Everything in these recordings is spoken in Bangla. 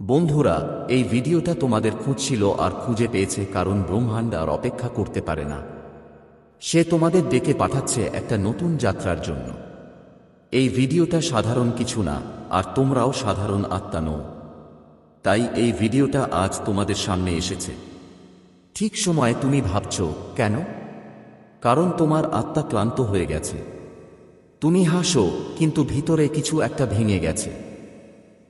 বন্ধুরা, এই ভিডিওটা তোমাদের খুঁজছিল আর খুঁজে পেয়েছে কারণ ব্রহ্মাণ্ড আর অপেক্ষা করতে পারে না। সে তোমাদের ডেকে পাঠাচ্ছে একটা নতুন যাত্রার জন্য। এই ভিডিওটা সাধারণ কিছু না, আর তোমরাও সাধারণ আত্মা নও। তাই এই ভিডিওটা আজ তোমাদের সামনে এসেছে। ঠিক সময়ে তুমি ভাবছ, কেন? কারণ তোমার আত্মা ক্লান্ত হয়ে গেছে। তুমি হাসো, কিন্তু ভিতরে কিছু একটা ভেঙে গেছে।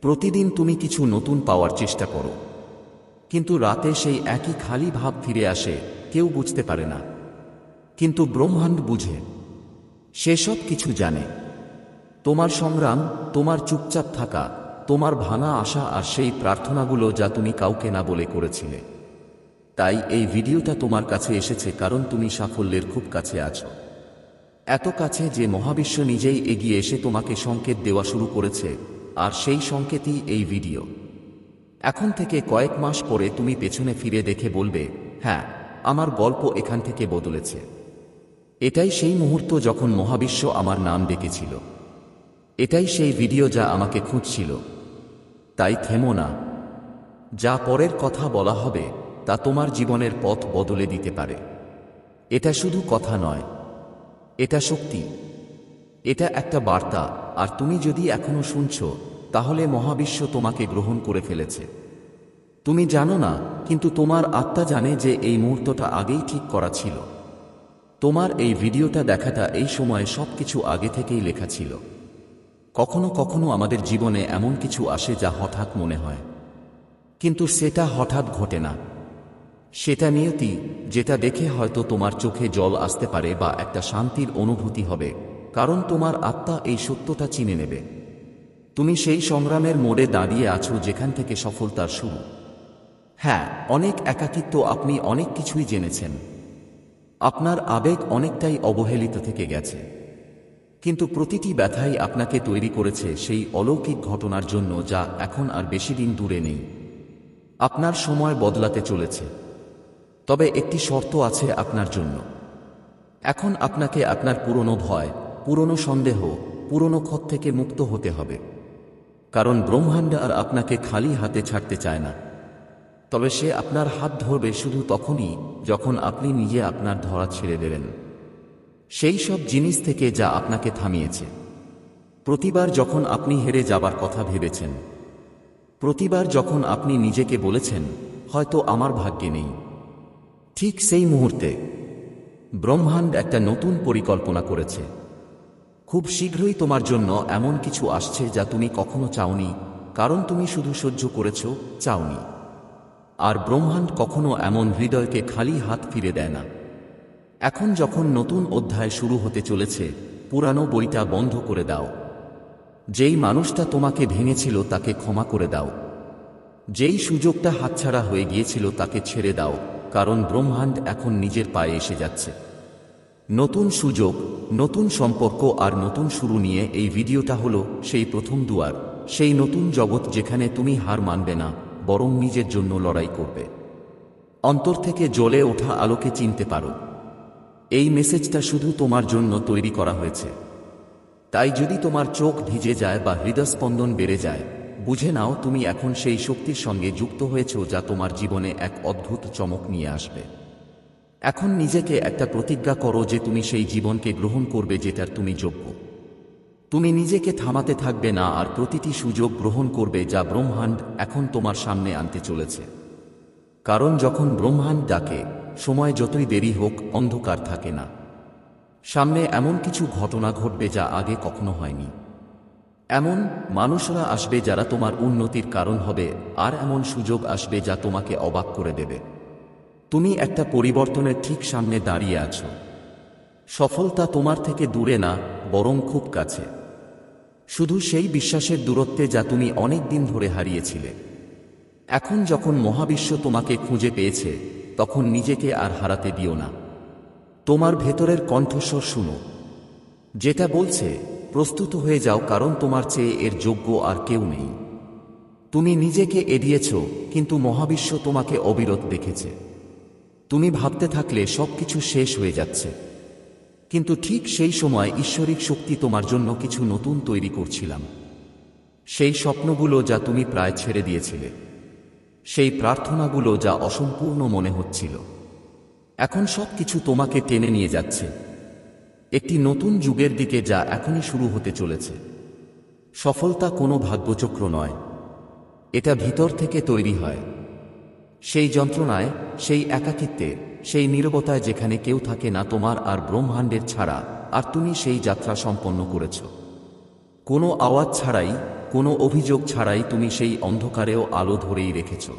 প্রতিদিন তুমি কিছু নতুন পাওয়ার চেষ্টা করো। কিন্তু রাতে সেই একই খালি ভাব ফিরে আসে, কেউ বুঝতে পারে না। কিন্তু ব্রহ্মাণ্ড বুঝে। সেসব কিছু জানে। তোমার সংগ্রাম, তোমার চুপচাপ থাকা, তোমার ভাঙা আশা আর সেই প্রার্থনাগুলো যা তুমি কাউকে না বলে করেছিলে। তাই এই ভিডিওটা তোমার কাছে এসেছে কারণ তুমি সাফল্যের খুব কাছে আছো। এত কাছে যে মহাবিশ্ব নিজেই এগিয়ে এসে তোমাকে সংকেত দেওয়া শুরু করেছে আর সেই সংকেতই এই ভিডিও। এখন থেকে কয়েক মাস পরে তুমি পেছনে ফিরে দেখে বলবে হ্যাঁ আমার গল্প এখান থেকে বদলেছে। এটাই সেই মুহূর্ত যখন মহাবিশ্ব আমার নাম ডেকেছিল। এটাই সেই ভিডিও যা আমাকে খুঁজছিল। তাই থেমো না। যা পরের কথা বলা হবে, তা তোমার জীবনের পথ বদলে দিতে পারে। এটা শুধু কথা নয়। এটা শক্তি। এটা একটা বার্তা। আর তুমি যদি এখনও শুনছ, তাহলে মহাবিশ্ব তোমাকে গ্রহণ করে ফেলেছে। তুমি জানো না, কিন্তু তোমার আত্মা জানে যে এই মুহূর্তটা আগেই ঠিক করা ছিল। তোমার এই ভিডিওটা দেখাটা এই সময়ে সবকিছু আগে থেকেই লেখা ছিল। কখনো কখনো আমাদের জীবনে এমন কিছু আসে যা হঠাৎ মনে হয়। কিন্তু সেটা হঠাৎ ঘটে না। সেটা নিয়তি, যেটা দেখে হয়তো তোমার চোখে জল আসতে পারে বা একটা শান্তির অনুভূতি হবে। কারণ তোমার আত্মা এই সত্যতা চিনে নেবে। তুমি সেই সংগ্রামের মোড়ে দাঁড়িয়ে আছো যেখান থেকে সফলতার শুরু। হ্যাঁ অনেক একাকিত্ব আপনি অনেক কিছুই জেনেছেন। আপনার আবেগ অনেকটাই অবহেলিত থেকে গেছে। কিন্তু প্রতিটি ব্যথাই আপনাকে তৈরি করেছে সেই অলৌকিক ঘটনার জন্য যা এখন আর বেশি দিন দূরে নেই। আপনার সময় বদলাতে চলেছে। তবে একটি শর্ত আছে আপনার জন্য। এখন আপনাকে আপনার পুরনো ভয় পুরনো সন্দেহ, পুরনো ক্ষত থেকে মুক্ত হতে হবে। কারণ ব্রহ্মাণ্ড আর আপনাকে খালি হাতে ছাড়তে চায় না। তবে সে আপনার হাত ধরবে শুধু তখনই যখন আপনি নিজে আপনার ধরা ছেড়ে দেবেন। সেই সব জিনিস থেকে যা আপনাকে থামিয়েছে। প্রতিবার যখন আপনি হেরে যাবার কথা ভেবেছেন, প্রতিবার যখন আপনি নিজেকে বলেছেন, হয়তো আমার ভাগ্যে নেই। ঠিক সেই মুহূর্তে ব্রহ্মাণ্ড একটা নতুন পরিকল্পনা করেছে। খুব শীঘ্রই তোমার জন্য এমন কিছু আসছে যা তুমি কখনো চাওনি, কারণ তুমি শুধু সহ্য করেছ, চাওনি। আর ব্রহ্মাণ্ড কখনো এমন হৃদয়কে খালি হাত ফিরে দেয় না। এখন যখন নতুন অধ্যায় শুরু হতে চলেছে, পুরানো বইটা বন্ধ করে দাও। যেই মানুষটা তোমাকে ভেঙেছিল তাকে ক্ষমা করে দাও। যেই সুযোগটা হাতছাড়া হয়ে গিয়েছিল তাকে ছেড়ে দাও, কারণ ব্রহ্মাণ্ড এখন নিজের পায়ে এসে যাচ্ছে। নতুন সুযোগ, নতুন সম্পর্ক আর নতুন শুরু নিয়ে এই ভিডিওটা হলো সেই প্রথম দুয়ার, সেই নতুন জগৎ যেখানে তুমি হার মানবে না, বরং নিজের জন্য লড়াই করবে। অন্তর থেকে জ্বলে ওঠা আলোকে চিনতে পারো। এই মেসেজটা শুধু তোমার জন্য তৈরি করা হয়েছে। তাই যদি তোমার চোখ ভিজে যায় বা হৃদস্পন্দন বেড়ে যায়, বুঝে নাও তুমি এখন সেই শক্তির সঙ্গে যুক্ত হয়েছ যা তোমার জীবনে এক অদ্ভুত চমক নিয়ে আসবে। এখন নিজেকে একটা প্রতিজ্ঞা করো যে তুমি সেই জীবনকে গ্রহণ করবে যেটার তুমি যোগ্য। তুমি নিজেকে থামাতে থাকবে না আর প্রতিটি সুযোগ গ্রহণ করবে যা ব্রহ্মাণ্ড এখন তোমার সামনে আনতে চলেছে। কারণ যখন ব্রহ্মাণ্ড ডাকে, সময় যতই দেরি হোক অন্ধকার থাকে না। সামনে এমন কিছু ঘটনা ঘটবে যা আগে কখনো হয়নি। এমন মানুষরা আসবে যারা তোমার উন্নতির কারণ হবে, আর এমন সুযোগ আসবে যা তোমাকে অবাক করে দেবে। তুমি একটা পরিবর্তনের ঠিক সামনে দাঁড়িয়ে আছো। সফলতা তোমার থেকে দূরে না, বরং খুব কাছে। শুধু সেই বিশ্বাসের দূরত্বে যা তুমি অনেক দিন ধরে হারিয়েছিলে। এখন যখন মহাবিশ্ব তোমাকে খুঁজে পেয়েছে, তখন নিজেকে আর হারাতে দিও না। তোমার ভেতরের কণ্ঠস্বর শুনো। যেটা বলছে, প্রস্তুত হয়ে যাও কারণ তোমার চেয়ে এর যোগ্য আর কেউ নেই। তুমি নিজেকে এড়িয়েছ, কিন্তু মহাবিশ্ব তোমাকে অবিরত দেখেছে। তুমি ভাবতে থাকলে সবকিছু শেষ হয়ে যাচ্ছে। কিন্তু ঠিক সেই সময় ঈশ্বরিক শক্তি তোমার জন্য কিছু নতুন তৈরি করছিলাম। সেই স্বপ্নগুলো যা তুমি প্রায় ছেড়ে দিয়েছিলে। সেই প্রার্থনাগুলো যা অসম্পূর্ণ মনে হচ্ছিল। এখন সব কিছু তোমাকে টেনে নিয়ে যাচ্ছে। একটি নতুন যুগের দিকে যা এখনই শুরু হতে চলেছে। সফলতা কোনো ভাগ্যচক্র নয়। এটা ভিতর থেকে তৈরি হয়। সেই যন্ত্রণায়, সেই একাকিত্বে, সেই নীরবতায় যেখানে কেউ থাকে না তোমার আর ব্রহ্মাণ্ডের ছাড়া, আর তুমি সেই যাত্রা সম্পন্ন করেছ। কোনো আওয়াজ ছাড়াই, কোনো অভিযোগ ছাড়াই তুমি সেই অন্ধকারেও আলো ধরেই রেখেছ।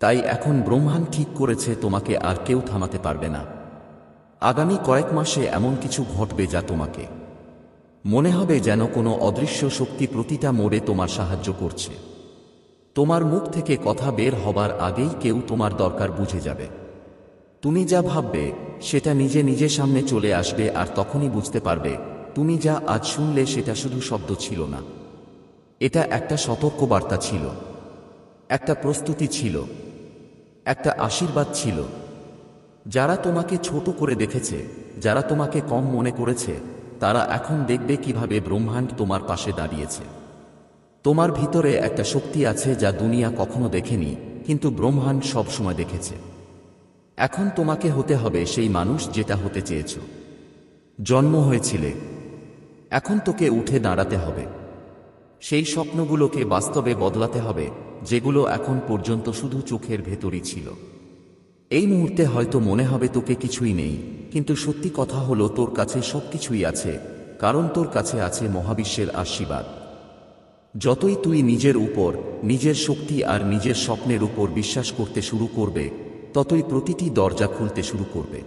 তাই এখন ব্রহ্মাণ্ড ঠিক করেছে তোমাকে আর কেউ থামাতে পারবে না। আগামী কয়েক মাসে এমন কিছু ঘটবে যা তোমাকে। মনে হবে যেন কোনো অদৃশ্য শক্তি প্রতিটা মোড়ে তোমার সাহায্য করছে। তোমার মুখ থেকে কথা বের হবার আগেই কেউ তোমার দরকার বুঝে যাবে। তুমি যা ভাববে, সেটা নিজে নিজে সামনে চলে আসবে আর তখনই বুঝতে পারবে, তুমি যা আজ শুনলে সেটা শুধু শব্দ ছিল না। এটা একটা সতর্ক বার্তা ছিল। একটা প্রস্তুতি ছিল। একটা আশীর্বাদ ছিল। যারা তোমাকে ছোট করে দেখেছে, যারা তোমাকে কম মনে করেছে, তারা এখন দেখবে কীভাবে ব্রহ্মাণ্ড তোমার পাশে দাঁড়িয়েছে। তোমার ভিতরে একটা শক্তি আছে যা দুনিয়া কখনো দেখেনি, কিন্তু ব্রহ্মাণ্ড সব সময় দেখেছে। এখন তোমাকে হতে হবে সেই মানুষ যেটা হতে চেয়েছ। জন্ম হয়েছিলে। এখন তোকে উঠে দাঁড়াতে হবে। সেই স্বপ্নগুলোকে বাস্তবে বদলাতে হবে, যেগুলো এখন পর্যন্ত শুধু চোখের ভেতরই ছিল। এই মুহূর্তে হয়তো মনে হবে তোকে কিছুই নেই, কিন্তু সত্যি কথা হলো তোর কাছে সব কিছুই আছে, কারণ তোর কাছে আছে মহাবিশ্বের আশীর্বাদ। যতই তুই নিজের উপর, নিজের শক্তি আর নিজের স্বপ্নের উপর বিশ্বাস করতে শুরু করবে, ততই প্রতিটি দরজা খুলতে শুরু করবে।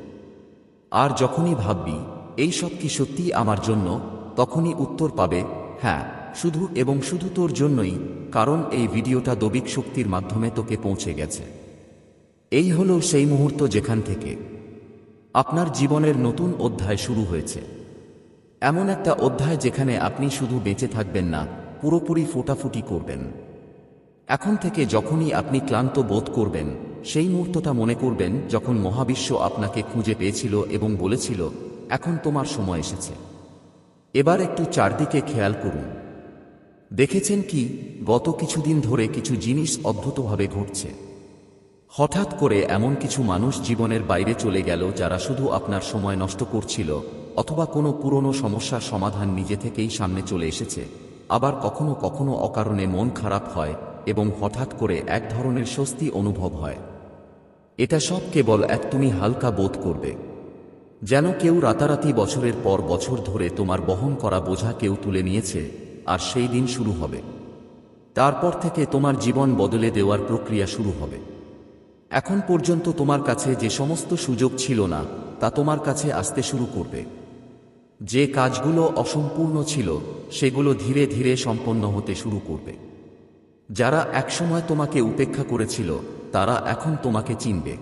আর যখনই ভাববি, এই সব কি সত্যি আমার জন্য, তখনই উত্তর পাবে হ্যাঁ শুধু এবং শুধু তোর জন্যই, কারণ এই ভিডিওটা দবিক শক্তির মাধ্যমে তোকে পৌঁছে গেছে। এই হলো সেই মুহূর্ত যেখান থেকে আপনার জীবনের নতুন অধ্যায় শুরু হয়েছে। এমন একটা অধ্যায় যেখানে আপনি শুধু বেঁচে থাকবেন না পুরোপুরি ফোটাফুটি করবেন। এখন থেকে যখনই আপনি ক্লান্ত বোধ করবেন, সেই মুহূর্তটা মনে করবেন যখন মহাবিশ্ব আপনাকে খুঁজে পেয়েছিল এবং বলেছিল, এখন তোমার সময় এসেছে। এবার একটু চারদিকে খেয়াল করুন। দেখেছেন কি, গত কিছুদিন ধরে কিছু জিনিস অদ্ভুতভাবে ঘটছে। হঠাৎ করে এমন কিছু মানুষ জীবনের বাইরে চলে গেল যারা শুধু আপনার সময় নষ্ট করছিল, অথবা কোনো পুরনো সমস্যার সমাধান নিজে থেকেই সামনে চলে এসেছে। আবার কখনো কখনো অকারণে মন খারাপ হয় এবং হঠাৎ করে এক ধরনের স্বস্তি অনুভব হয়। এটা সব কেবল এক তুমি হালকা বোধ করবে। যেন কেউ রাতারাতি বছরের পর বছর ধরে তোমার বহন করা বোঝা কেউ তুলে নিয়েছে, আর সেই দিন শুরু হবে। তারপর থেকে তোমার জীবন বদলে দেওয়ার প্রক্রিয়া শুরু হবে। এখন পর্যন্ত তোমার কাছে যে সমস্ত সুযোগ ছিল না, তা তোমার কাছে আসতে শুরু করবে। যে কাজগুলো অসম্পূর্ণ ছিল, সেগুলো ধীরে ধীরে সম্পন্ন হতে শুরু করবে। যারা একসময় তোমাকে উপেক্ষা করেছিল, তারা এখন তোমাকে চিনবে।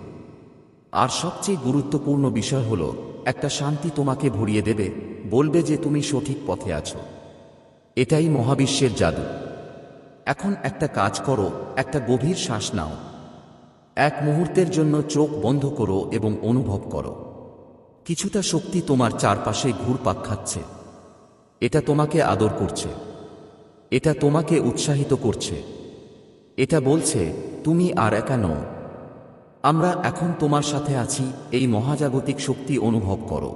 আর সবচেয়ে গুরুত্বপূর্ণ বিষয় হল, একটা শান্তি তোমাকে ভরিয়ে দেবে, বলবে যে তুমি সঠিক পথে আছো। এটাই মহাবিশ্বের জাদু। এখন একটা কাজ করো, একটা গভীর শ্বাস নাও। এক মুহূর্তের জন্য চোখ বন্ধ করো এবং অনুভব করো। কিছুটা শক্তি তোমার চারপাশে ঘুরপাক খাচ্ছে। এটা তোমাকে আদর করছে। এটা তোমাকে উৎসাহিত করছে। এটা বলছে, তুমি আর একা নও। আমরা এখন তোমার সাথে আছি, এই মহাজাগতিক শক্তি অনুভব করো।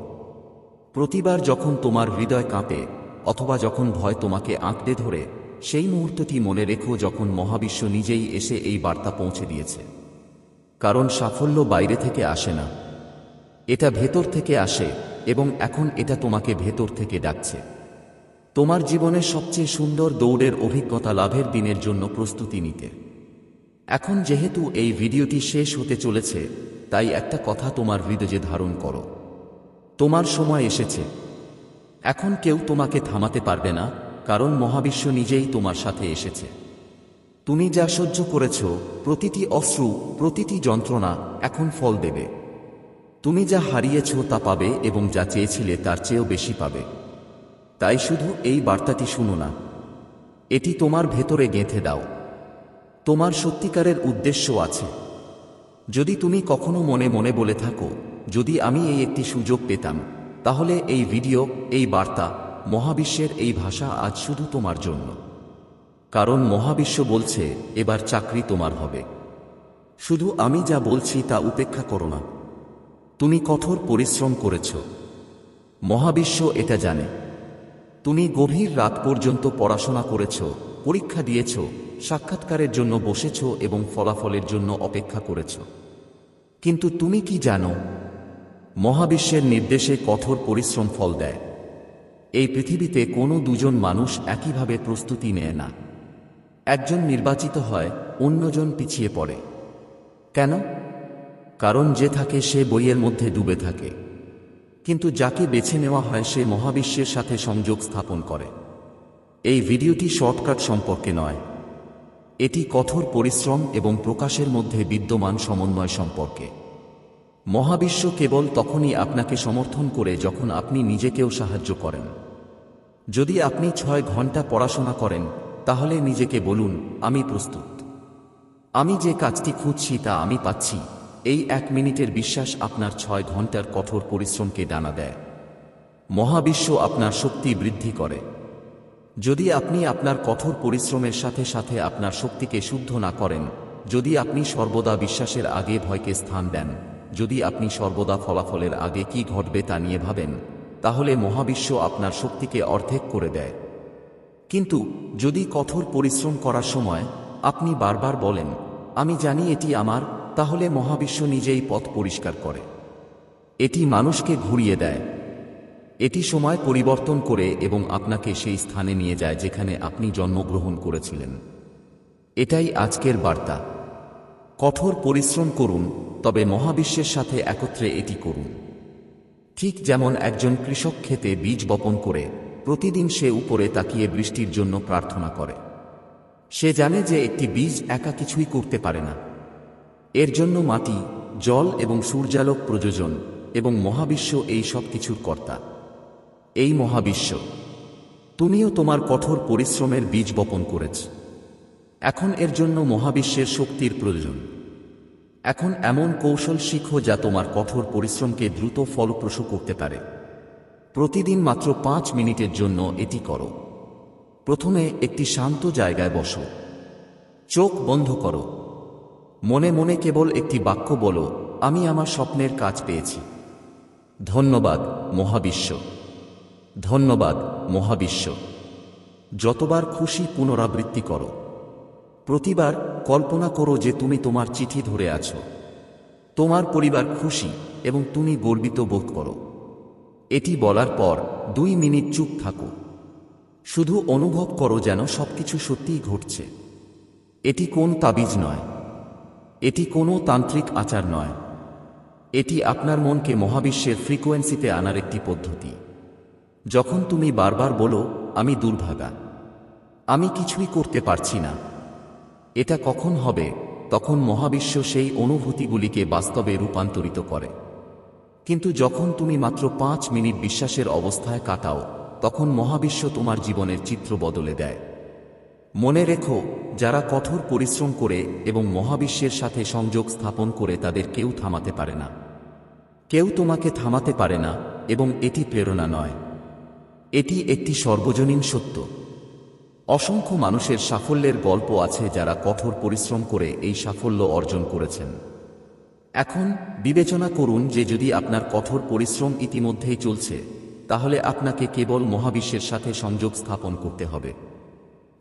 প্রতিবার যখন তোমার হৃদয় কাঁপে, অথবা যখন ভয় তোমাকে আঁকড়ে ধরে, সেই মুহূর্তটি মনে রেখো যখন মহাবিশ্ব নিজেই এসে এই বার্তা পৌঁছে দিয়েছে। কারণ সাফল্য বাইরে থেকে আসে না। এটা ভেতর থেকে আসে এবং এখন এটা তোমাকে ভেতর থেকে ডাকছে। তোমার জীবনের সবচেয়ে সুন্দর দৌড়ের অভিজ্ঞতা লাভের দিনের জন্য প্রস্তুতি নিতে। এখন যেহেতু এই ভিডিওটি শেষ হতে চলেছে, তাই একটা কথা তোমার হৃদয়ে ধারণ করো। তোমার সময় এসেছে। এখন কেউ তোমাকে থামাতে পারবে না, কারণ মহাবিশ্ব নিজেই তোমার সাথে এসেছে। তুমি যা সহ্য করেছ, প্রতিটি অশ্রু, প্রতিটি যন্ত্রণা এখন ফল দেবে। তুমি যা হারিয়েছ তা পাবে এবং যা চেয়েছিলে তার চেয়েও বেশি পাবে। তাই শুধু এই বার্তাটি শুনো না। এটি তোমার ভেতরে গেঁথে দাও। তোমার সত্যিকারের উদ্দেশ্য আছে। যদি তুমি কখনো মনে মনে বলে থাকো, যদি আমি এই একটি সুযোগ পেতাম, তাহলে এই ভিডিও, এই বার্তা, মহাবিশ্বের এই ভাষা আজ শুধু তোমার জন্য। কারণ মহাবিশ্ব বলছে, এবার চাকরি তোমার হবে। শুধু আমি যা বলছি তা উপেক্ষা করো না। তুমি কঠোর পরিশ্রম করেছ। মহাবিশ্ব এটা জানে। তুমি গভীর রাত পর্যন্ত পড়াশোনা করেছ, পরীক্ষা দিয়েছ, সাক্ষাৎকারের জন্য বসেছ এবং ফলাফলের জন্য অপেক্ষা করেছ। কিন্তু তুমি কি জানো? মহাবিশ্বের নির্দেশে কঠোর পরিশ্রম ফল দেয়। এই পৃথিবীতে কোনো দুজন মানুষ একইভাবে প্রস্তুতি নেয় না। একজন নির্বাচিত হয়, অন্যজন পিছিয়ে পড়ে। কেন? কারণ যে থাকে সে বইয়ের মধ্যে ডুবে থাকে। কিন্তু যাকে বেছে নেওয়া হয় সে মহাবিশ্বের সাথে সংযোগ স্থাপন করে। এই ভিডিওটি শর্টকাট সম্পর্কে নয়। এটি কঠোর পরিশ্রম এবং প্রকাশের মধ্যে বিদ্যমান সমন্বয় সম্পর্কে। মহাবিশ্ব কেবল তখনই আপনাকে সমর্থন করে যখন আপনি নিজেকেও সাহায্য করেন। যদি আপনি ছয় ঘণ্টা পড়াশোনা করেন, তাহলে নিজেকে বলুন, আমি প্রস্তুত। আমি যে কাজটি খুঁজছি তা আমি পাচ্ছি। এই এক মিনিটের বিশ্বাস আপনার ছয় ঘণ্টার কঠোর পরিশ্রমকে ডানা দেয়। মহাবিশ্ব আপনার শক্তি বৃদ্ধি করে। যদি আপনি আপনার কঠোর পরিশ্রমের সাথে সাথে আপনার শক্তিকে শুদ্ধ না করেন, যদি আপনি সর্বদা বিশ্বাসের আগে ভয়কে স্থান দেন, যদি আপনি সর্বদা ফলাফলের আগে কি ঘটবে তা নিয়ে ভাবেন, তাহলে মহাবিশ্ব আপনার শক্তিকে অর্ধেক করে দেয়। কিন্তু যদি কঠোর পরিশ্রম করার সময় আপনি বারবার বলেন, আমি জানি এটি আমার তাহলে মহাবিশ্ব নিজেই পথ পরিষ্কার করে। এটি মানুষকে ঘুরিয়ে দেয়। এটি সময় পরিবর্তন করে এবং আপনাকে সেই স্থানে নিয়ে যায় যেখানে আপনি জন্মগ্রহণ করেছিলেন। এটাই আজকের বার্তা। কঠোর পরিশ্রম করুন, তবে মহাবিশ্বের সাথে একত্রে এটি করুন। ঠিক যেমন একজন কৃষক খেতে বীজ বপন করে, প্রতিদিন সে উপরে তাকিয়ে বৃষ্টির জন্য প্রার্থনা করে। সে জানে যে একটি বীজ একা কিছুই করতে পারে না। এর জন্য মাটি, জল এবং সূর্যালোক প্রযোজন এবং মহাবিশ্ব এই সব কিছুর কর্তা। এই মহাবিশ্ব, তুমিও তোমার কঠোর পরিশ্রমের বীজ বপন করেছ। এখন এর জন্য মহাবিশ্বের শক্তির প্রয়োজন। এখন এমন কৌশল শিখো যা তোমার কঠোর পরিশ্রমকে দ্রুত ফলপ্রসূ করতে পারে। প্রতিদিন মাত্র পাঁচ মিনিটের জন্য এটি করো। প্রথমে একটি শান্ত জায়গায় বসো। চোখ বন্ধ করো। মনে মনে কেবল একটি বাক্য বলো, আমি আমার স্বপ্নের কাজ পেয়েছি। ধন্যবাদ, মহাবিশ্ব। ধন্যবাদ, মহাবিশ্ব। যতবার খুশি পুনরাবৃত্তি করো। প্রতিবার কল্পনা করো যে তুমি তোমার চিঠি ধরে আছো। তোমার পরিবার খুশি এবং তুমি গর্বিত বোধ করো। এটি বলার পর দুই মিনিট চুপ থাকো। শুধু অনুভব করো যেন সবকিছু সত্যিই ঘটছে। এটি কোন তাবিজ নয়। এটি কোনো তান্ত্রিক আচার নয়। এটি আপনার মনকে মহাবিশ্বের ফ্রিকোয়েন্সিতে আনার একটি পদ্ধতি। যখন তুমি বারবার বলো, আমি দুর্ভাগা। আমি কিছুই করতে পারছি না। এটা কখন হবে? তখন মহাবিশ্ব সেই অনুভূতিগুলিকে বাস্তবে রূপান্তরিত করে। কিন্তু যখন তুমি মাত্র পাঁচ মিনিট বিশ্বাসের অবস্থায় কাটাও, তখন মহাবিশ্ব তোমার জীবনের চিত্র বদলে দেয়। মনে রেখো যারা কঠোর পরিশ্রম করে এবং মহাবিশ্বের সাথে সংযোগ স্থাপন করে তাদের কেউ থামাতে পারে না। কেউ তোমাকে থামাতে পারে না এবং এটি প্রেরণা নয়। এটি একটি সর্বজনীন সত্য। অসংখ্য মানুষের সাফল্যের গল্প আছে যারা কঠোর পরিশ্রম করে এই সাফল্য অর্জন করেছেন। এখন বিবেচনা করুন যে যদি আপনার কঠোর পরিশ্রম ইতিমধ্যেই চলছে, তাহলে আপনাকে কেবল মহাবিশ্বের সাথে সংযোগ স্থাপন করতে হবে।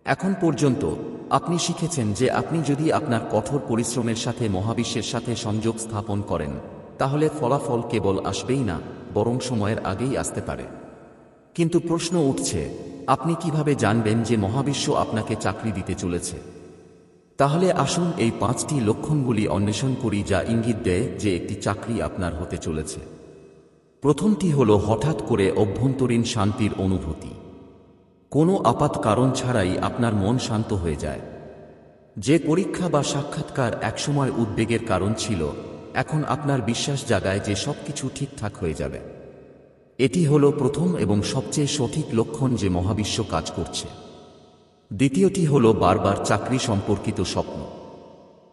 এখন পর্যন্ত, আপনি শিখেছেন যে আপনি যদি আপনার কঠোর পরিশ্রমের সাথে মহাবিশ্বের সাথে সংযোগ স্থাপন করেন, তাহলে ফলাফল কেবল আসবেই না, বরং সময়ের আগেই আসতে পারে। কিন্তু প্রশ্ন উঠছে, আপনি কীভাবে জানবেন যে মহাবিশ্ব আপনাকে চাকরি দিতে চলেছে? তাহলে আসুন এই পাঁচটি লক্ষণগুলি অন্বেষণ করি যা ইঙ্গিত দেয় যে একটি চাকরি আপনার হতে চলেছে। প্রথমটি হল হঠাৎ করে অভ্যন্তরীণ শান্তির অনুভূতি। কোনো আপাত কারণ ছাড়াই আপনার মন শান্ত হয়ে যায়। যে পরীক্ষা বা সাক্ষাৎকার একসময় উদ্বেগের কারণ ছিল, এখন আপনার বিশ্বাস জাগায় যে সবকিছু ঠিকঠাক হয়ে যাবে। এটি হল প্রথম এবং সবচেয়ে সঠিক লক্ষণ যে মহাবিশ্ব কাজ করছে। দ্বিতীয়টি হল বারবার চাকরি সম্পর্কিত স্বপ্ন।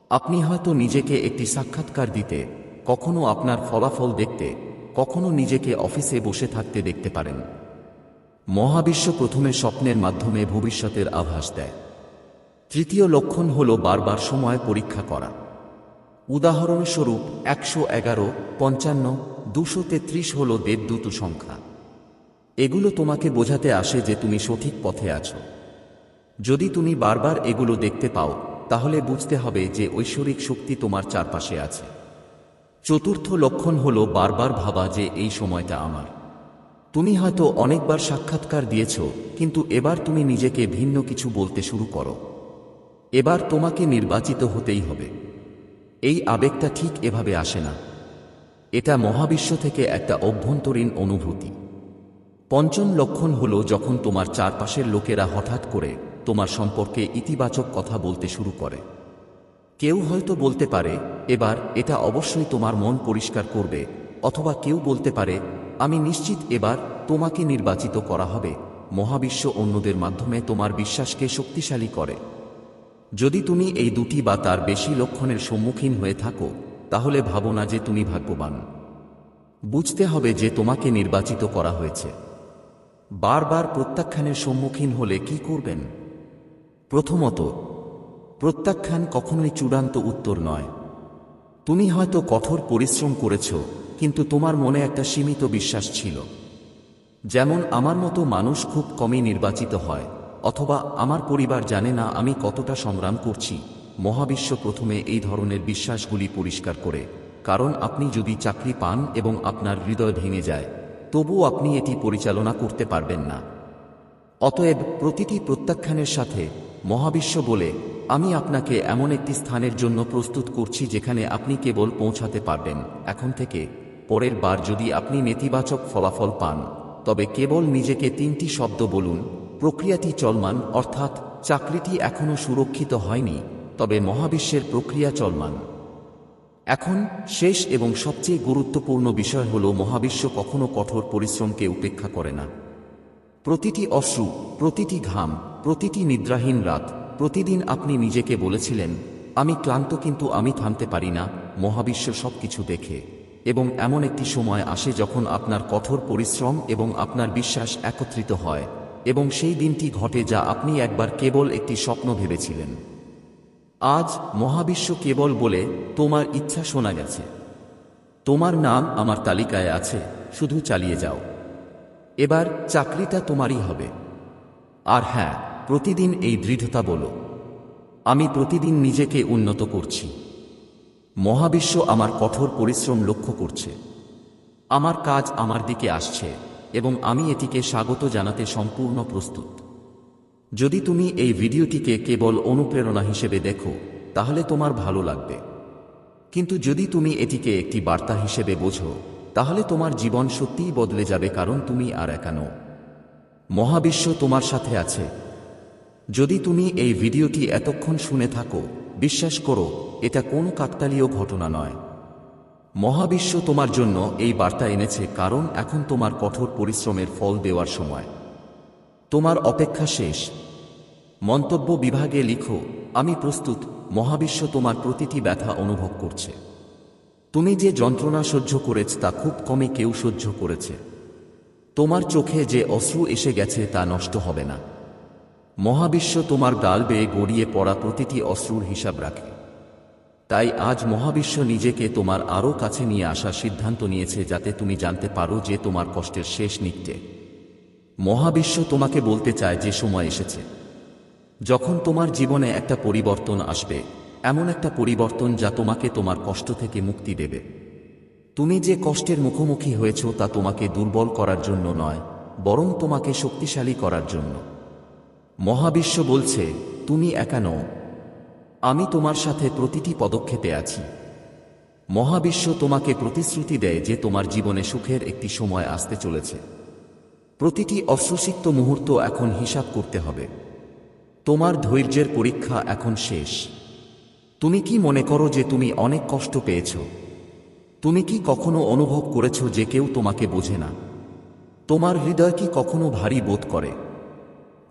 আপনি হয়তো নিজেকে একটি সাক্ষাৎকার দিতে, কখনো আপনার ফলাফল দেখতে, কখনো নিজেকে অফিসে বসে থাকতে দেখতে পারেন। মহাবিশ্ব প্রথমে স্বপ্নের মাধ্যমে ভবিষ্যতের আভাস দেয়। তৃতীয় লক্ষণ হল বারবার সময় পরীক্ষা করা। উদাহরণস্বরূপ, একশো এগারো, পঞ্চান্ন, দুশো তেত্রিশ হল দেবদূত সংখ্যা। এগুলো তোমাকে বোঝাতে আসে যে তুমি সঠিক পথে আছো। যদি তুমি বারবার এগুলো দেখতে পাও, তাহলে বুঝতে হবে যে ঐশ্বরিক শক্তি তোমার চারপাশে আছে। চতুর্থ লক্ষণ হল বারবার ভাবা যে এই সময়টা আমার। তুমি হয়তো অনেকবার সাক্ষাৎকার দিয়েছ, কিন্তু এবার তুমি নিজেকে ভিন্ন কিছু বলতে শুরু করো। এবার তোমাকে নির্বাচিত হতেই হবে। এই আবেগটা ঠিক এভাবে আসে না। এটা মহাবিশ্ব থেকে একটা অভ্যন্তরীণ অনুভূতি। পঞ্চম লক্ষণ হল যখন তোমার চারপাশের লোকেরা হঠাৎ করে তোমার সম্পর্কে ইতিবাচক কথা বলতে শুরু করে। কেউ হয়তো বলতে পারে, এবার এটা অবশ্যই তোমার মন পরিষ্কার করবে, অথবা কেউ বলতে পারে আমি নিশ্চিত এবার তোমাকে নির্বাচিত করা হবে। মহাবিশ্ব অন্যদের মাধ্যমে তোমার বিশ্বাসকে শক্তিশালী করে। যদি তুমি এই দুটি বা তার বেশি লক্ষণের সম্মুখীন হয়ে থাকো, তাহলে ভাবো না যে তুমি ভাগ্যবান। বুঝতে হবে যে তোমাকে নির্বাচিত করা হয়েছে। বারবার প্রত্যাখ্যানের সম্মুখীন হলে কি করবেন? প্রথমত, প্রত্যাখ্যান কখনোই চূড়ান্ত উত্তর নয়। তুমি হয়তো কঠোর পরিশ্রম করেছ কিন্তু তোমার মনে একটা সীমিত বিশ্বাস ছিল। যেমন আমার মতো মানুষ খুব কমই নির্বাচিত হয়, অথবা আমার পরিবার জানে না আমি কতটা সংগ্রাম করছি। মহাবিশ্ব প্রথমে এই ধরনের বিশ্বাসগুলি পরিষ্কার করে, কারণ আপনি যদি চাকরি পান এবং আপনার হৃদয় ভেঙে যায়, তবুও আপনি এটি পরিচালনা করতে পারবেন না। অতএব প্রতিটি প্রত্যাখ্যানের সাথে মহাবিশ্ব বলে, আমি আপনাকে এমন একটি স্থানের জন্য প্রস্তুত করছি যেখানে আপনি কেবল পৌঁছাতে পারবেন, এখন থেকে পরের বার যদি আপনি নেতিবাচক ফলাফল পান, তবে কেবল নিজেকে তিনটি শব্দ বলুন, প্রক্রিয়াটি চলমান, অর্থাৎ চাকরিটি এখনও সুরক্ষিত হয়নি, তবে মহাবিশ্বের প্রক্রিয়া চলমান। এখন শেষ এবং সবচেয়ে গুরুত্বপূর্ণ বিষয় হল মহাবিশ্ব কখনো কঠোর পরিশ্রমকে উপেক্ষা করে না। প্রতিটি অশ্রু, প্রতিটি ঘাম, প্রতিটি নিদ্রাহীন রাত, প্রতিদিন আপনি নিজেকে বলেছিলেন, আমি ক্লান্ত কিন্তু আমি থামতে পারি না, মহাবিশ্ব সবকিছু দেখে। এবং এমন একটি সময় আসে যখন আপনার কঠোর পরিশ্রম এবং আপনার বিশ্বাস একত্রিত হয়, এবং সেই দিনটি ঘটে যা আপনি একবার কেবল একটি স্বপ্ন ভেবেছিলেন। আজ মহাবিশ্ব কেবল বলে, তোমার ইচ্ছা শোনা গেছে। তোমার নাম আমার তালিকায় আছে, শুধু চালিয়ে যাও। এবার চাকরিটা তোমারই হবে। আর হ্যাঁ প্রতিদিন এই দৃঢ়তা বলো। আমি প্রতিদিন নিজেকে উন্নত করছি। মহাবিশ্ব আমার কঠোর পরিশ্রম লক্ষ্য করছে। আমার কাজ আমার দিকে আসছে এবং আমি এটিকে স্বাগত জানাতে সম্পূর্ণ প্রস্তুত। যদি তুমি এই ভিডিওটিকে কেবল অনুপ্রেরণা হিসেবে দেখো, তাহলে তোমার ভালো লাগবে। কিন্তু যদি তুমি এটিকে একটি বার্তা হিসেবে বোঝো, তাহলে তোমার জীবন সত্যিই বদলে যাবে কারণ তুমি আর একা নও। মহাবিশ্ব তোমার সাথে আছে। যদি তুমি এই ভিডিওটি এতক্ষণ শুনে থাকো বিশ্বাস করো, এটা কোনো কাকতালীয় ঘটনা নয়। মহাবিশ্ব তোমার জন্য এই বার্তা এনেছে কারণ এখন তোমার কঠোর পরিশ্রমের ফল দেওয়ার সময়। তোমার অপেক্ষা শেষ। মন্তব্য বিভাগে লিখো, আমি প্রস্তুত, মহাবিশ্ব তোমার প্রতিটি ব্যথা অনুভব করছে। তুমি যে যন্ত্রণা সহ্য করেছ তা খুব কমে কেউ সহ্য করেছে। তোমার চোখে যে অশ্রু এসে গেছে তা নষ্ট হবে না। মহাবিশ্ব তোমার গাল বেয়ে গড়িয়ে পড়া প্রতিটি অশ্রুর হিসাব রাখে। তাই আজ মহাবিশ্ব নিজেকে তোমার আরও কাছে নিয়ে আসার সিদ্ধান্ত নিয়েছে যাতে তুমি জানতে পারো যে তোমার কষ্টের শেষ নিকটে। মহাবিশ্ব তোমাকে বলতে চায় যে সময় এসেছে। যখন তোমার জীবনে একটা পরিবর্তন আসবে, এমন একটা পরিবর্তন যা তোমাকে তোমার কষ্ট থেকে মুক্তি দেবে। তুমি যে কষ্টের মুখোমুখি হয়েছ তা তোমাকে দুর্বল করার জন্য নয়, বরং তোমাকে শক্তিশালী করার জন্য। মহাবিশ্ব বলছে, তুমি একা নও। আমি তোমার সাথে প্রতিটি পদক্ষেপে আছি। মহাবিশ্ব তোমাকে প্রতিশ্রুতি দেয় যে তোমার জীবনে সুখের একটি সময় আসতে চলেছে। প্রতিটি অশ্রুসিক্ত মুহূর্ত এখন হিসাব করতে হবে। তোমার ধৈর্যের পরীক্ষা এখন শেষ। তুমি কি মনে করো যে তুমি অনেক কষ্ট পেয়েছ? তুমি কি কখনো অনুভব করেছ যে কেউ তোমাকে বোঝে না? তোমার হৃদয় কি কখনো ভারী বোধ করে?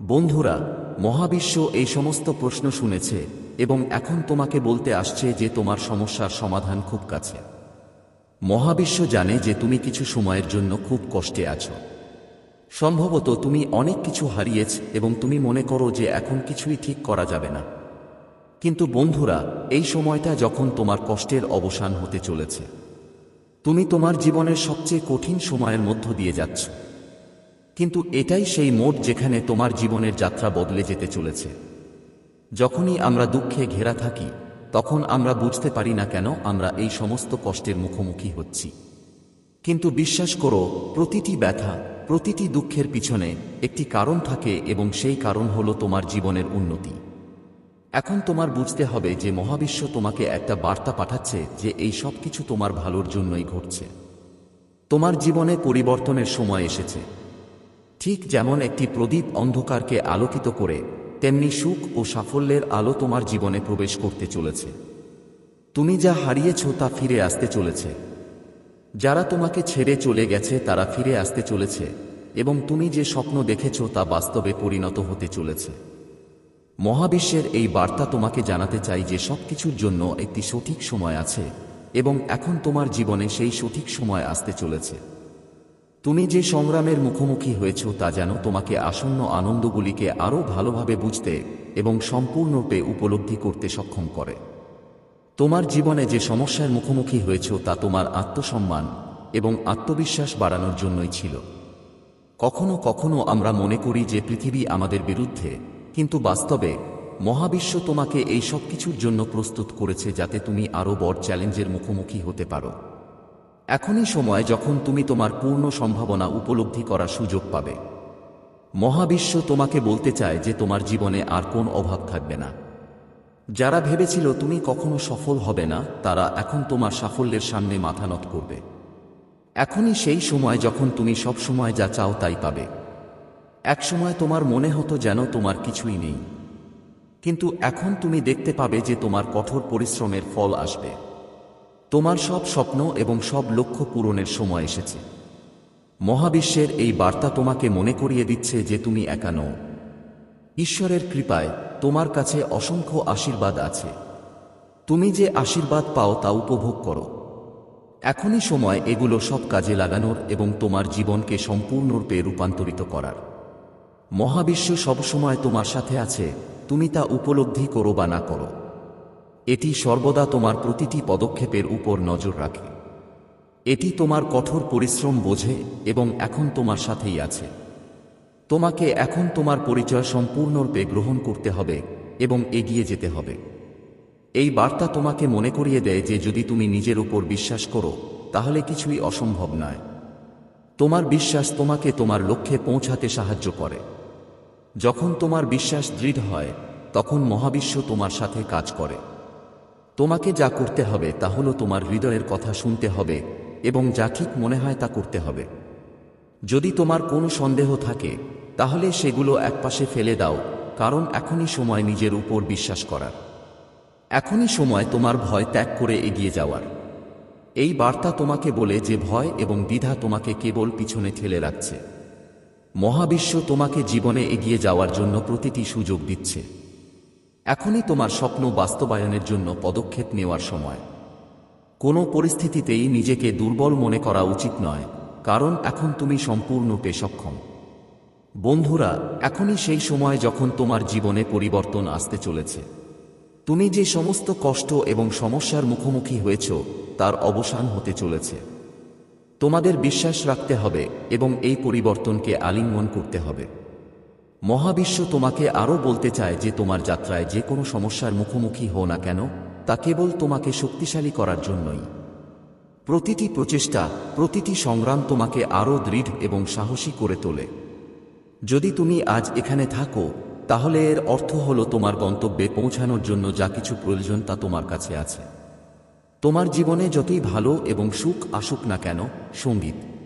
বন্ধুরা, মহাবিশ্ব এই সমস্ত প্রশ্ন শুনেছে এবং এখন তোমাকে বলতে আসছে যে তোমার সমস্যার সমাধান খুব কাছে। মহাবিশ্ব জানে যে তুমি কিছু সময়ের জন্য খুব কষ্টে আছো। সম্ভবত তুমি অনেক কিছু হারিয়েছ এবং তুমি মনে করো যে এখন কিছুই ঠিক করা যাবে না। কিন্তু বন্ধুরা, এই সময়টা যখন তোমার কষ্টের অবসান হতে চলেছে, তুমি তোমার জীবনের সবচেয়ে কঠিন সময়ের মধ্য দিয়ে যাচ্ছ। কিন্তু এটাই সেই মোড় যেখানে তোমার জীবনের যাত্রা বদলে যেতে চলেছে। যখনই আমরা দুঃখে ঘেরা থাকি, তখন আমরা বুঝতে পারি না কেন আমরা এই সমস্ত কষ্টের মুখোমুখি হচ্ছি। কিন্তু বিশ্বাস করো, প্রতিটি ব্যথা, প্রতিটি দুঃখের পিছনে একটি কারণ থাকে এবং সেই কারণ হলো তোমার জীবনের উন্নতি। এখন তোমার বুঝতে হবে যে মহাবিশ্ব তোমাকে একটা বার্তা পাঠাচ্ছে যে এই সব কিছু তোমার ভালোর জন্যই ঘটছে। তোমার জীবনে পরিবর্তনের সময় এসেছে। ঠিক যেমন একটি প্রদীপ অন্ধকারকে আলোকিত করে, তেমনি সুখ ও সাফল্যের আলো তোমার জীবনে প্রবেশ করতে চলেছে। তুমি যা হারিয়েছ তা ফিরে আসতে চলেছে। যারা তোমাকে ছেড়ে চলে গেছে, তারা ফিরে আসতে চলেছে, এবং তুমি যে স্বপ্ন দেখেছ তা বাস্তবে পরিণত হতে চলেছে। মহাবিশ্বের এই বার্তা তোমাকে জানাতে চাই যে সব কিছুর জন্য একটি সঠিক সময় আছে, এবং এখন তোমার জীবনে সেই সঠিক সময় আসতে চলেছে। তুমি যে সংগ্রামের মুখোমুখি হয়েছ তা যেন তোমাকে আসন্ন আনন্দগুলিকে আরও ভালোভাবে বুঝতে এবং সম্পূর্ণরূপে উপলব্ধি করতে সক্ষম করে। তোমার জীবনে যে সমস্যার মুখোমুখি হয়েছ তা তোমার আত্মসম্মান এবং আত্মবিশ্বাস বাড়ানোর জন্যই ছিল। কখনো কখনো আমরা মনে করি যে পৃথিবী আমাদের বিরুদ্ধে, কিন্তু বাস্তবে মহাবিশ্ব তোমাকে এই সব কিছুর জন্য প্রস্তুত করেছে যাতে তুমি আরও বড় চ্যালেঞ্জের মুখোমুখি হতে পারো। এখনই সময় যখন তুমি তোমার পূর্ণ সম্ভাবনা উপলব্ধি করার সুযোগ পাবে। মহাবিশ্ব তোমাকে বলতে চায় যে তোমার জীবনে আর কোন অভাব থাকবে না। যারা ভেবেছিল তুমি কখনো সফল হবে না, তারা এখন তোমার সাফল্যের সামনে মাথা নত করবে। এখনই সেই সময় যখন তুমি সব সময় যা চাও তাই পাবে। একসময় তোমার মনে হতো যেন তোমার কিছুই নেই। কিন্তু এখন তুমি দেখতে পাবে যে তোমার কঠোর পরিশ্রমের ফল আসবে। তোমার সব স্বপ্ন এবং সব লক্ষ্য পূরণের সময় এসেছে। মহাবিশ্বের এই বার্তা তোমাকে মনে করিয়ে দিচ্ছে যে তুমি একা নও। ঈশ্বরের কৃপায় তোমার কাছে অসংখ্য আশীর্বাদ আছে। তুমি যে আশীর্বাদ পাও তা উপভোগ করো। এখনই সময় এগুলো সব কাজে লাগানোর এবং তোমার জীবনকে সম্পূর্ণরূপে রূপান্তরিত করার। মহাবিশ্ব সবসময় তোমার সাথে আছে, তুমি তা উপলব্ধি করো বা না করো। এটি সর্বদা তোমার প্রতিটি পদক্ষেপের উপর নজর রাখে। এটি তোমার কঠোর পরিশ্রম বোঝে এবং এখন তোমার সাথেই আছে। তোমাকে এখন তোমার পরিচয় সম্পূর্ণরূপে গ্রহণ করতে হবে এবং এগিয়ে যেতে হবে। এই বার্তা তোমাকে মনে করিয়ে দেয় যে যদি তুমি নিজের উপর বিশ্বাস করো, তাহলে কিছুই অসম্ভব নয়। তোমার বিশ্বাস তোমাকে তোমার লক্ষ্যে পৌঁছাতে সাহায্য করে। যখন তোমার বিশ্বাস দৃঢ় হয়, তখন মহাবিশ্ব তোমার সাথে কাজ করে। তোমাকে যা করতে হবে তা হলো তোমার হৃদয়ের কথা শুনতে হবে এবং যা ঠিক মনে হয় তা করতে হবে। যদি তোমার কোনো সন্দেহ থাকে, তাহলে সেগুলো একপাশে ফেলে দাও, কারণ এখনই সময় নিজের উপর বিশ্বাস করার। এখনই সময় তোমার ভয় ত্যাগ করে এগিয়ে যাওয়ার। এই বার্তা তোমাকে বলে যে ভয় এবং দ্বিধা তোমাকে কেবল পিছনে ঠেলে রাখছে। মহাবিশ্ব তোমাকে জীবনে এগিয়ে যাওয়ার জন্য প্রতিটি সুযোগ দিচ্ছে। এখনই তোমার স্বপ্ন বাস্তবায়নের জন্য পদক্ষেপ নেওয়ার সময়। কোনো পরিস্থিতিতেই নিজেকে দুর্বল মনে করা উচিত নয়, কারণ এখন তুমি সম্পূর্ণরূপে সক্ষম। বন্ধুরা, এখনই সেই সময় যখন তোমার জীবনে পরিবর্তন আসতে চলেছে। তুমি যে সমস্ত কষ্ট এবং সমস্যার মুখোমুখি হয়েছ, তার অবসান হতে চলেছে। তোমাদের বিশ্বাস রাখতে হবে এবং এই পরিবর্তনকে আলিঙ্গন করতে হবে। মহাবিশ্ব তোমাকে আরও বলতে চায় যে তোমার যাত্রায় যে কোনো সমস্যার মুখোমুখি হও না কেন, তা কেবল তোমাকে শক্তিশালী করার জন্যই। প্রতিটি প্রচেষ্টা, প্রতিটি সংগ্রাম তোমাকে আরও দৃঢ় এবং সাহসী করে তোলে। যদি তুমি আজ এখানে থাকো, তাহলে এর অর্থ হলো তোমার গন্তব্যে পৌঁছানোর জন্য যা কিছু প্রয়োজন তা তোমার কাছে আছে। তোমার জীবনে যতই ভালো এবং সুখ আসুক না কেন, সংগীত।